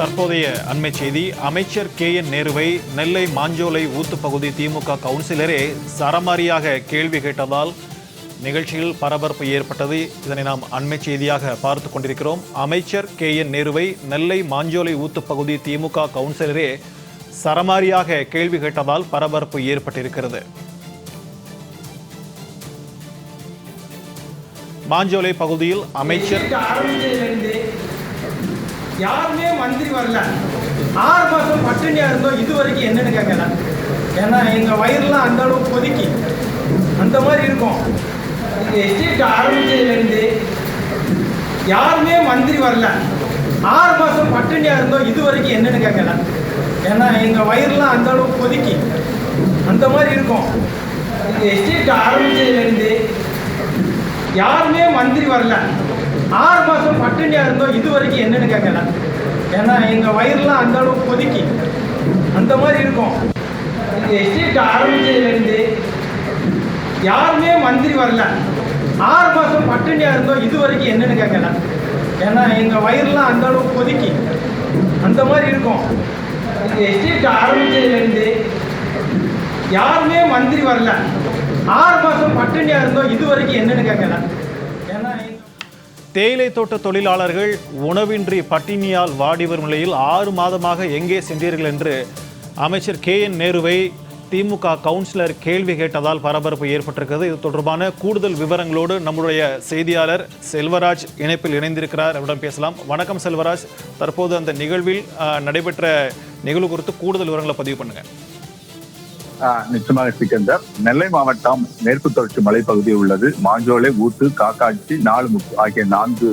தற்போதைய அண்மை செய்தி. அமைச்சர் கே. என். நேருவை நெல்லை மாஞ்சோலை ஊத்து பகுதி திமுக கவுன்சிலரே சரமாரியாக கேள்வி கேட்டதால் நிகழ்ச்சியில் பரபரப்பு ஏற்பட்டது. இதனை நாம் அண்மை செய்தியாக பார்த்து கொண்டிருக்கிறோம். அமைச்சர் கே. என். நேருவை நெல்லை மாஞ்சோலை ஊத்து பகுதி திமுக கவுன்சிலரே சரமாரியாக கேள்வி கேட்டதால் பரபரப்பு ஏற்பட்டிருக்கிறது. மாஞ்சோலை பகுதியில் அமைச்சர் யாருமே மந்திரி வரல. ஆறு மாதம் பட்டினியாக இருந்தோம் இது வரைக்கும் என்னன்னு கேட்கல ஏன்னா எங்கள் வயிறுலாம் அந்த அளவுக்கு கொதிக்கி. அந்த மாதிரி இருக்கும். எஸ்டேட் ஆரம்பிச்சதுலேருந்து யாருமே மந்திரி வரல. ஆறு மாதம் பட்டினியாக இருந்தோம் இது வரைக்கும் என்னன்னு கேட்கல ஏன்னா எங்கள் வயிறுலாம் அந்த அளவுக்கு கொதிக்கி. அந்த மாதிரி இருக்கும். எஸ்டேட் ஆரம்பிச்சதுலேருந்து யாருமே மந்திரி வரல. ஆறு மாதம் பட்டினியாக இருந்தோம். இது வரைக்கும் என்னன்னு கேட்கல. ஏன்னா எங்கள் வயிறுலாம் அந்த அளவுக்கு கொதிக்கி. அந்த மாதிரி இருக்கும். இந்த எஸ்டேட் ஆரம்பிச்சதுலேருந்து யாருமே மந்திரி வரல. ஆறு மாதம் பட்டினியாக இருந்தோம். இது வரைக்கும் என்னன்னு கேட்கல. ஏன்னா எங்கள் வயிறுலாம் அந்த அளவுக்கு கொதிக்கி. அந்த மாதிரி இருக்கும். இந்த எஸ்டேட் ஆரம்பிச்சதுலேருந்து யாருமே மந்திரி வரல. ஆறு மாதம் பட்டினியாக இருந்தோம். இது வரைக்கும் என்னன்னு கேட்கல. தேயிலை தோட்ட தொழிலாளர்கள் உணவின்றி பட்டினியால் வாடி வரும் நிலையில் ஆறு மாதமாக எங்கே சென்றீர்கள் என்று அமைச்சர் கே என் நேருவை திமுக கவுன்சிலர் கேள்வி கேட்டதால் பரபரப்பு ஏற்பட்டிருக்கிறது. இது தொடர்பான கூடுதல் விவரங்களோடு நம்முடைய செய்தியாளர் செல்வராஜ் இணைப்பில் இணைந்திருக்கிறார். அவரிடம் பேசலாம். வணக்கம் செல்வராஜ். தற்போது அந்த நிகழ்வில் நடைபெற்ற நிகழ்வு குறித்து கூடுதல் விவரங்களை பதிவு பண்ணுங்கள் நிச்சயமாக சிக்கந்தர். நெல்லை மாவட்டம் மேற்கு தொடர்ச்சி மலைப்பகுதியில் உள்ளது. மாஞ்சோலை ஊத்து காக்காட்சி நாலுமுக்கு ஆகிய நான்கு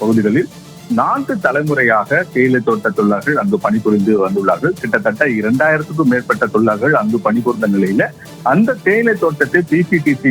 பகுதிகளில் நான்கு தலைமுறையாக தேயிலை தோட்ட தொழிலாளர்கள் அங்கு பணிபுரிந்து வந்துள்ளார்கள். கிட்டத்தட்ட இரண்டாயிரத்துக்கும் மேற்பட்ட தொழிலாளர்கள் அங்கு பணிபுரிந்த நிலையில அந்த தேயிலை தோட்டத்தை பிசிடிசி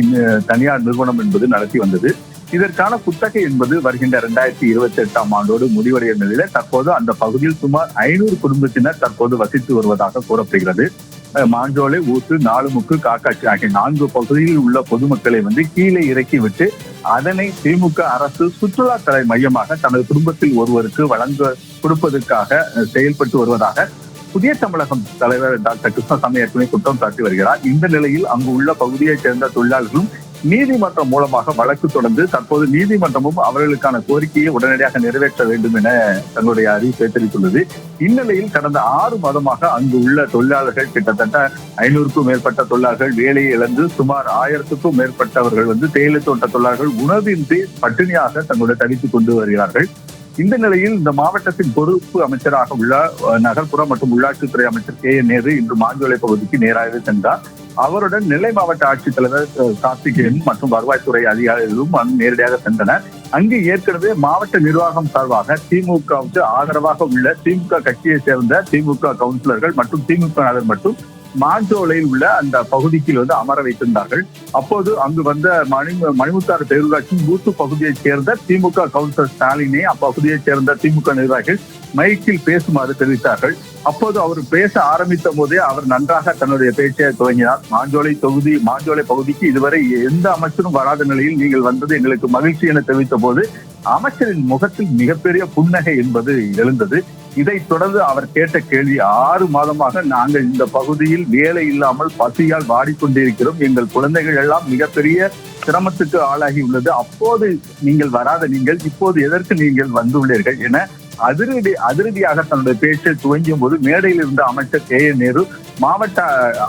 தனியார் நிறுவனம் என்பது நடத்தி வந்தது. இதற்கான குத்தகை என்பது வருகின்ற இரண்டாயிரத்தி இருபத்தி எட்டாம் ஆண்டோடு முடிவடைய நிலையில தற்போது அந்த பகுதியில் சுமார் ஐநூறு குடும்பத்தினர் தற்போது வசித்து வருவதாக கூறப்படுகிறது. மாஞ்சோலை ஊத்து நாலுமுக்கு காக்காட்சி ஆகிய நான்கு பகுதியில் உள்ள பொதுமக்களை வந்து கீழே இறக்கிவிட்டு அதனை திமுக அரசு சுற்றுலா தலை மையமாக தனது குடும்பத்தில் ஒருவருக்கு வழங்க கொடுப்பதற்காக செயல்பட்டு வருவதாக புதிய தமிழகம் தலைவர் டாக்டர் கிருஷ்ணசாமி ஏற்கனவே குற்றம் சாட்டி வருகிறார். இந்த நிலையில் அங்கு உள்ள பகுதியைச் சேர்ந்த தொழிலாளர்களும் நீதிமன்றம் மூலமாக வழக்கு தொடர்ந்து தற்போது நீதிமன்றமும் அவர்களுக்கான கோரிக்கையை உடனடியாக நிறைவேற்ற வேண்டும் என தங்களுடைய அறிவிப்பை தெரிவித்துள்ளது. இந்நிலையில் கடந்த ஆறு மாதமாக அங்கு உள்ள தொழிலாளர்கள் கிட்டத்தட்ட ஐநூறுக்கும் மேற்பட்ட தொழிலாளர்கள் வேலையை இழந்து சுமார் ஆயிரத்துக்கும் மேற்பட்டவர்கள் வந்து தேயிலை தோட்ட தொழிலாளர்கள் உணவின்றி பட்டினியாக தங்களுடைய தவித்துக் கொண்டு வருகிறார்கள். இந்த நிலையில் இந்த மாவட்டத்தின் பொறுப்பு அமைச்சராக உள்ள அஹ், நகர்ப்புற மற்றும் உள்ளாட்சித்துறை அமைச்சர் கே என் நேரு இன்று மாஞ்சோலை பகுதிக்கு நேராக சென்றார். அவருடன் நெல்லை மாவட்ட ஆட்சித்தலைவர் கார்த்திகேயன் மற்றும் வருவாய்த்துறை அதிகாரிகளும் நேரடியாக சென்றனர். அங்கு ஏற்கனவே மாவட்ட நிர்வாகம் சார்பாக திமுகவுக்கு ஆதரவாக உள்ள திமுக கட்சியை சேர்ந்த திமுக கவுன்சிலர்கள் மற்றும் திமுக மற்றும் மாஞ்சோலையில் உள்ள அந்த பகுதிக்கு வந்து அமர வைத்திருந்தார்கள். அப்போது அங்கு வந்த மணி மணிமுத்தாறு பேரூராட்சி ஊத்து பகுதியைச் சேர்ந்த திமுக கவுன்சிலர் ஸ்டாலினை அப்பகுதியைச் சேர்ந்த திமுக நிர்வாகிகள் மைக்கில் பேசுமாறு தெரிவித்தார்கள். அப்போது அவர் பேச ஆரம்பித்த போதே அவர் நன்றாக தன்னுடைய பேச்சை துவங்கினார். மாஞ்சோலை தொகுதி மாஞ்சோலை பகுதிக்கு இதுவரை எந்த அமைச்சரும் வராத நிலையில் நீங்கள் வந்தது எங்களுக்கு மகிழ்ச்சி என தெரிவித்த போது அமைச்சரின் முகத்தில் மிகப்பெரிய புன்னகை என்பது எழுந்தது. இதைத் தொடர்ந்து அவர் கேட்ட கேள்வி ஆறு மாதமாக நாங்கள் இந்த பகுதியில் வேலை இல்லாமல் பசியால் வாடிக்கொண்டிருக்கிறோம். எங்கள் குழந்தைகள் எல்லாம் மிகப்பெரிய சிரமத்துக்கு ஆளாகி உள்ளது. அப்போது நீங்கள் வராத நீங்கள் இப்போது எதற்கு நீங்கள் வந்துள்ளீர்கள் என அதிரடி அதிரடியாக தன்னுடைய பேச்சை துவங்கியும் போது மேடையில் இருந்த அமைச்சர் கே. என் நேரு மாவட்ட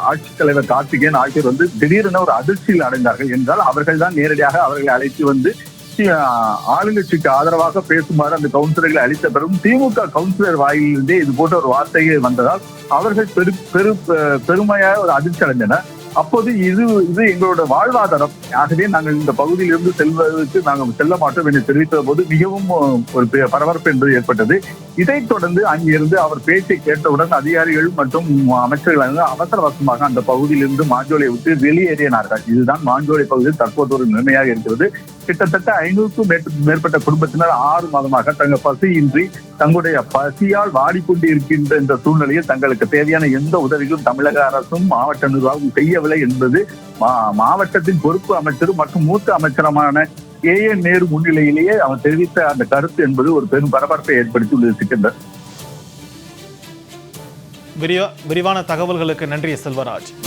ஆட்சித்தலைவர் கார்த்திகேயன் ஆகியோர் வந்து திடீரென ஒரு அதிர்ச்சியில் அடைந்தார்கள் என்றால் அவர்கள் தான் நேரடியாக அவர்களை அழைத்து வந்து கட்சி ஆளுங்கட்சிக்கு ஆதரவாக பேசுமாறு அந்த கவுன்சிலர்களை அளித்த பிறகும் திமுக கவுன்சிலர் வாயிலிருந்தே இது போன்ற ஒரு வார்த்தைகள் வந்ததால் அவர்கள் பெரு பெரு பெருமையாக ஒரு அதிர்ச்சி அடைந்தனர் அப்போது இது இது எங்களோட வாழ்வாதாரம். ஆகவே நாங்கள் இந்த பகுதியில் இருந்து செல்வதற்கு நாங்கள் செல்ல மாட்டோம் என்று தெரிவித்த போது மிகவும் ஒரு பரபரப்பு என்று ஏற்பட்டது. இதைத் தொடர்ந்து அங்கிருந்து அவர் பேச்சை கேட்டவுடன் அதிகாரிகள் மற்றும் அமைச்சர்கள் வந்து அவசர அவசரமாக அந்த பகுதியிலிருந்து மாஞ்சோலை விட்டு வெளியேறினார்கள். இதுதான் மாஞ்சோலை பகுதியில் தற்போது ஒரு நிலைமையாக இருக்கிறது. கிட்டத்தட்ட ஐநூறுக்கும் மேற்பட்ட குடும்பத்தினர் ஆறு மாதமாக தங்கள் பசியின்றி தங்களுடைய பசியால் வாடிக்கொண்டு இருக்கின்ற இந்த சூழ்நிலையில் தங்களுக்கு தேவையான எந்த உதவிகளும் தமிழக அரசும் மாவட்ட நிர்வாகம் செய்யவில்லை என்பது மா- மாவட்டத்தின் பொறுப்பு அமைச்சரும் மற்றும் மூத்த அமைச்சரமான ஏ என் நேரு முன்னிலையிலேயே அவன் தெரிவித்த அந்த கருத்து என்பது ஒரு பெரும் பரபரப்பை ஏற்படுத்தி ஏற்படுத்தியுள்ளது சிக்கந்தர். விரிவா விரிவான தகவல்களுக்கு நன்றி செல்வராஜ்.